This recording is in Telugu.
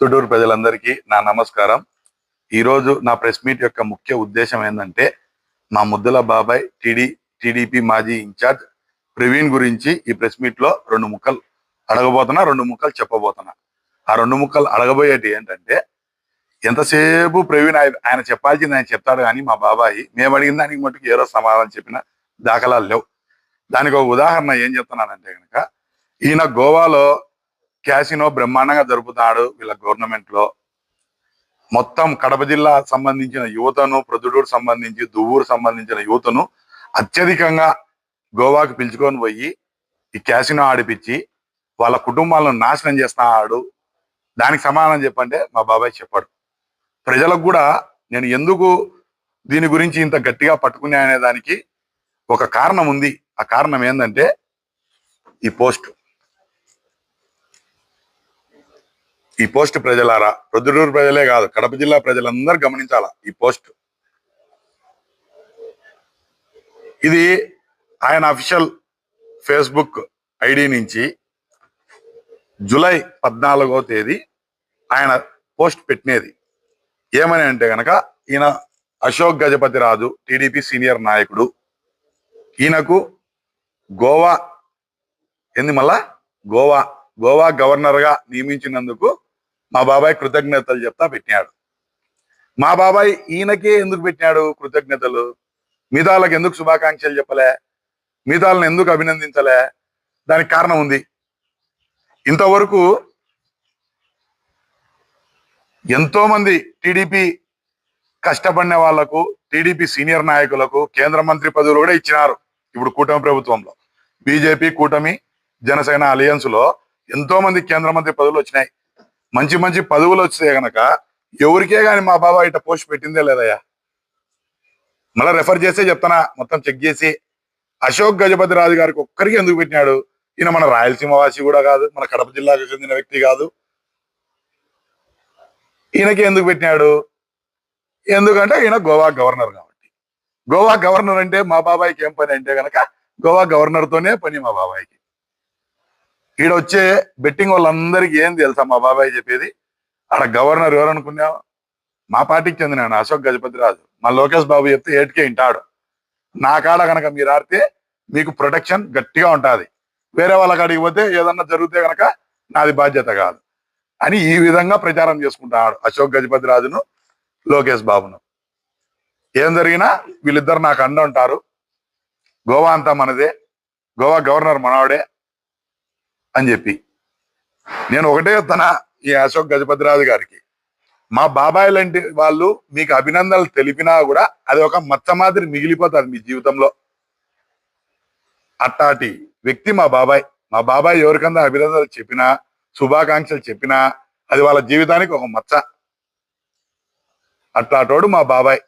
తుడూరు ప్రజలందరికీ నా నమస్కారం. ఈరోజు నా ప్రెస్ మీట్ యొక్క ముఖ్య ఉద్దేశం ఏంటంటే మా ముద్దుల బాబాయ్ టీడీ టీడీపీ మాజీ ఇన్ఛార్జ్ ప్రవీణ్ గురించి ఈ ప్రెస్ మీట్లో రెండు ముక్కలు అడగబోతున్నా రెండు ముక్కలు చెప్పబోతున్నా. ఆ రెండు ముక్కలు అడగబోయేటి ఏంటంటే ఎంతసేపు ప్రవీణ్ ఆయన చెప్పాల్సింది ఆయన చెప్తాడు కానీ మా బాబాయి మేము అడిగిన దానికి మటుకు ఏదో సమాధానం చెప్పిన దాఖలాలు లేవు. దానికి ఒక ఉదాహరణ ఏం చెప్తున్నానంటే కనుక ఈయన గోవాలో క్యాసినో బ్రహ్మాండంగా జరుపుతాడు వీళ్ళ గవర్నమెంట్లో మొత్తం కడప జిల్లా సంబంధించిన యువతను ప్రొద్దుటూరు సంబంధించి దువ్వూరు సంబంధించిన యువతను అత్యధికంగా గోవాకు పిలుచుకొని పోయి ఈ క్యాసినో ఆడిపించి వాళ్ళ కుటుంబాలను నాశనం చేస్తున్నాడు దానికి సమాధానం చెప్పంటే మా బాబాయ్ చెప్పాడు. ప్రజలకు కూడా నేను ఎందుకు దీని గురించి ఇంత గట్టిగా పట్టుకునే అనే దానికి ఒక కారణం ఉంది. ఆ కారణం ఏంటంటే ఈ పోస్ట్. ఈ పోస్ట్ ప్రజలారా? ప్రొద్దుటూరు ప్రజలే కాదు కడప జిల్లా ప్రజలందరూ గమనించాలా ఈ పోస్ట్? ఇది ఆయన అఫీషియల్ ఫేస్బుక్ ఐడి నుంచి జూలై పద్నాలుగో తేదీ ఆయన పోస్ట్ పెట్టినది. ఏమని అంటే గనక ఈయన అశోక్ గజపతి రాజు టీడీపీ సీనియర్ నాయకుడు. ఈయనకు గోవా ఏంది మళ్ళా? గోవా గోవా గవర్నర్గా నియమించినందుకు మా బాబాయ్ కృతజ్ఞతలు చెప్తా పెట్టినాడు. మా బాబాయ్ ఈయనకే ఎందుకు పెట్టినాడు కృతజ్ఞతలు? మిగతాలకు ఎందుకు శుభాకాంక్షలు చెప్పలే? మిగతాలను ఎందుకు అభినందించలే? దానికి కారణం ఉంది. ఇంతవరకు ఎంతో మంది టీడీపీ కష్టపడిన వాళ్ళకు టీడీపీ సీనియర్ నాయకులకు కేంద్ర మంత్రి పదవులు కూడా ఇచ్చినారు ఇప్పుడు కూటమి ప్రభుత్వంలో. బీజేపీ కూటమి జనసేన అలయన్స్లో ఎంతో మంది కేంద్ర మంత్రి పదవులు వచ్చినాయి. మంచి మంచి పదవులు వస్తే గనక ఎవరికే గాని మా బాబా ఇట పోస్ట్ పెట్టిందే లేదయ్యా. మళ్ళీ రెఫర్ చేస్తే చెప్తానా మొత్తం చెక్ చేసి. అశోక్ గజపతి రాజు గారికి ఒక్కరికి ఎందుకు పెట్టినాడు? ఈయన మన రాయలసీమ వాసి కూడా కాదు మన కడప జిల్లాకు చెందిన వ్యక్తి కాదు. ఈయనకి ఎందుకు పెట్టినాడు? ఎందుకంటే ఈయన గోవా గవర్నర్ కాబట్టి. గోవా గవర్నర్ అంటే మా బాబాయ్కి ఏం పని అంటే గనక గోవా గవర్నర్ తోనే పని మా బాబాయ్కి. ఈడ వచ్చే బెట్టింగ్ వాళ్ళందరికీ ఏం తెలుసా మా బాబాయ్ చెప్పేది? ఆడ గవర్నర్ ఎవరు అనుకున్నావు? మా పార్టీకి చెందిన అశోక్ గజపతి రాజు మా లోకేష్ బాబు చెప్తే ఏటికే వింటాడు. నా కాడ కనుక మీరు ఆడితే మీకు ప్రొటెక్షన్ గట్టిగా ఉంటుంది. వేరే వాళ్ళ కాడికి పోతే ఏదన్నా జరిగితే కనుక నాది బాధ్యత కాదు. అని ఈ విధంగా ప్రచారం చేసుకుంటాడు అశోక్ గజపతి రాజును లోకేష్ బాబును. ఏం జరిగినా వీళ్ళిద్దరు నాకు అండ ఉంటారు గోవా అంతా మనదే. గోవా గవర్నర్ మనవాడే అని చెప్పి. నేను ఒకటే తన ఈ అశోక్ గజపతిరాజు గారికి. మా బాబాయ్ లాంటి వాళ్ళు మీకు అభినందనలు తెలిపినా కూడా అది ఒక మచ్చ మాదిరి మిగిలిపోతుంది మీ జీవితంలో. అట్టాటి వ్యక్తి మా బాబాయ్. మా బాబాయ్ ఎవరికన్నా అభినందనలు చెప్పినా శుభాకాంక్షలు చెప్పినా అది వాళ్ళ జీవితానికి ఒక మచ్చ. అట్లాటోడు మా బాబాయ్.